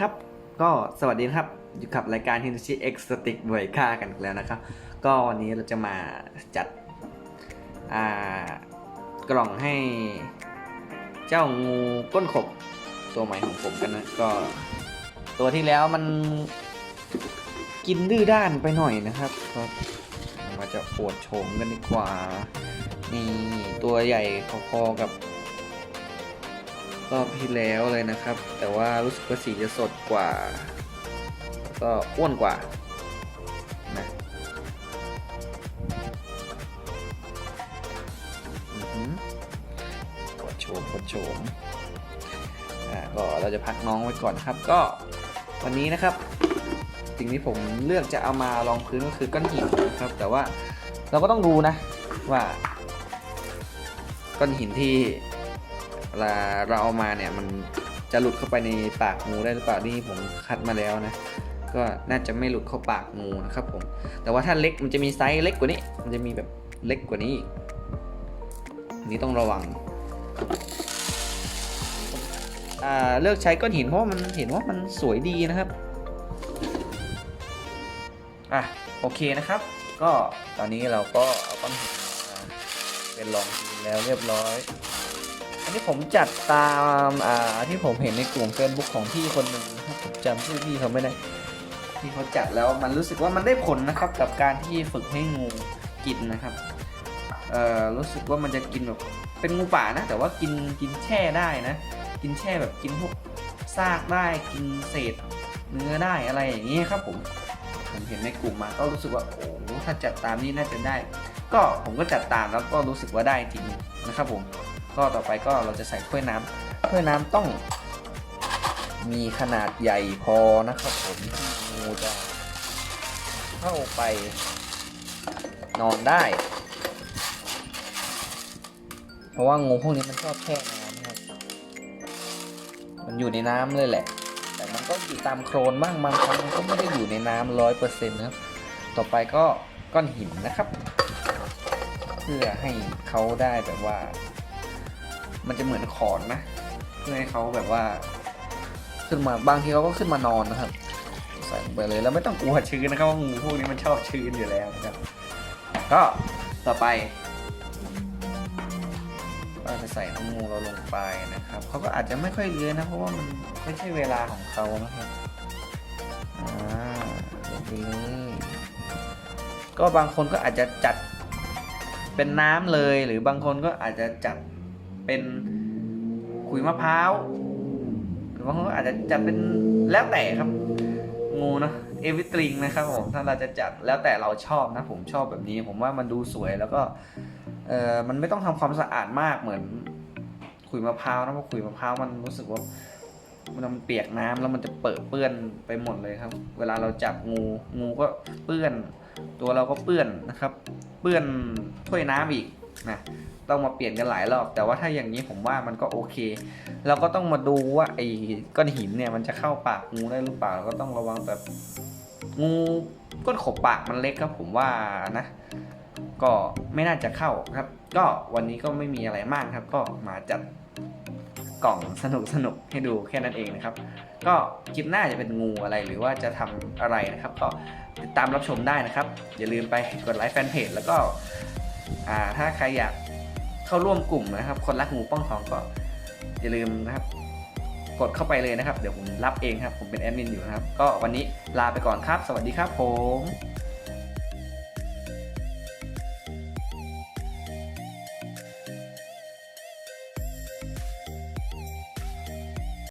ครับก็สวัสดีครับอยู่กับรายการฮินชิเอ็กซ์ติกบวยค่ากันแล้วนะครับ ก็วันนี้เราจะมาจัดกล่องให้เจ้างูก้นขบตัวใหม่ของผมกันนะก็ ตัวที่แล้วมันกินดื้อด้านไปหน่อยนะครับก็มาจะปวดโฉมกันดีกว่านี่ตัวใหญ่พอๆกับ รอบที่แล้วเลยนะครับ แต่ว่ารู้สึกว่าสีจะสดกว่า แล้วก็อ้วนกว่านะหือกดโฉมกดโฉมอ่าก็เราจะพักน้องไว้ก่อนครับ ก็วันนี้นะครับสิ่งที่ผมเลือกจะเอามาลองพื้นก็คือก้อนหินนะครับ แต่ว่าเราก็ต้องดูนะว่าก้อนหินที่ เวลาเราเอามาเนี่ยมันจะหลุดเข้าไปในปากงูได้หรือเปล่านี่ผมคัดมาแล้วนะ ก็น่าจะไม่หลุดเข้าปากงูนะครับผม แต่ว่าถ้าเล็กมันจะมีไซส์เล็กกว่านี้ มันจะมีแบบเล็กกว่านี้อีกอันนี้ต้องระวังเลือกใช้ก้อนหินเพราะมันเห็นว่ามันสวยดีนะครับ อะโอเคนะครับ ก็ตอนนี้เราก็เอาก้อนหินมาเป็นรองพื้นแล้วเรียบร้อย นี้ผมจัดตามอ่าที่ผมเห็นในกลุ่ม Facebook ของพี่คนหนึ่งนะครับผมจำชื่อพี่เขาไม่ได้ที่เขาจัดแล้วมันรู้สึกว่ามันได้ผลนะครับกับการที่ฝึกให้งูกินนะครับเอ่อรู้สึกว่ามันจะกินแบบเป็นงูป่านะ แต่ว่ากินกินแช่ได้นะ กินแช่แบบกินพวกซากได้กินเศษเนื้อได้อะไรอย่างนี้ครับผมผมเห็นในกลุ่มมาก็รู้สึกว่าโอ้ถ้าจัดตามนี้น่าจะได้ ก็ผมก็จัดตามแล้วก็รู้สึกว่าได้จริงนะครับผม ก็ต่อไปก็เราจะใส่ถ้วยน้ำถ้วยน้ำต้อง มีขนาดใหญ่พอนะครับผมที่งูจะเข้าไป นอนได้ เพราะว่างูพวกนี้มันชอบแช่น้ำนะครับ มันอยู่ในน้ำเลยแหละ แต่มันก็อยู่ตามโคลนบ้างบางครั้งมันก็ไม่ได้อยู่ในน้ำร้อยเปอร์เซ็นต์นะครับ ต่อไปก็ก้อนหินนะครับ เพื่อให้เขาได้แบบว่า มันจะเหมือนขอนนะ เพื่อให้เขาแบบว่า ขึ้นมาบางทีเขาก็ขึ้นมานอนนะครับ ใส่ลงไปเลยแล้วไม่ต้องกลัวชื้นนะครับว่างูพวกนี้มันชอบชื้นอยู่แล้วนะครับ ก็ต่อไปเราจะใส่น้ำงูเราลงไปนะครับเขาก็อาจจะไม่ค่อยเลื้อยนะเพราะว่ามันไม่ใช่เวลาของเขานะครับอ่าลงไปเลยก็บางคนก็อาจจะจัดเป็นน้ำเลยหรือบางคนก็อาจจะจัด เป็นขุยมะพร้าวหรือบางคนก็อาจจะจัดเป็นแล้วแต่ครับ งูนะเอวิตริงนะครับผมถ้าเราจะจัดแล้วแต่เราชอบนะผมชอบแบบนี้ ผมว่ามันดูสวยแล้วก็เออมันไม่ต้องทำความสะอาดมากเหมือนขุยมะพร้าวนะเพราะขุยมะพร้าวมันรู้สึกว่ามันเปียกน้ำแล้วมันจะเปิดเปื้อนไปหมดเลยครับ เวลาเราจับงูงูก็เปื้อน ตัวเราก็เปื้อนนะครับ เปื้อนถ้วยน้ำอีก นะต้องมาเปลี่ยนกันหลายรอบ แต่ว่าถ้าอย่างนี้ผมว่ามันก็โอเค เราก็ต้องมาดูว่าไอ้ก้อนหินเนี่ยมันจะเข้าปากงูได้หรือเปล่าเราก็ต้องระวังแบบงูก้นขบปากมันเล็กครับผมว่านะก็ไม่น่าจะเข้าครับ ก็วันนี้ก็ไม่มีอะไรมากครับ ก็มาจัดกล่องสนุกสนุกๆให้ดูแค่นั้นเองนะครับ ก็คลิปหน้าจะเป็นงูอะไรหรือว่าจะทำอะไรนะครับ ก็ติดตามรับชมได้นะครับ อย่าลืมไปกดไลค์แฟนเพจแล้วก็ อ่าถ้าใครอยากเข้าร่วมกลุ่มนะครับ คนรักงูป้องทองก็อย่าลืมนะครับ กดเข้าไปเลยนะครับ เดี๋ยวผมรับเองครับ ผมเป็นแอดมินอยู่นะครับ ก็วันนี้ลาไปก่อนครับ สวัสดีครับผม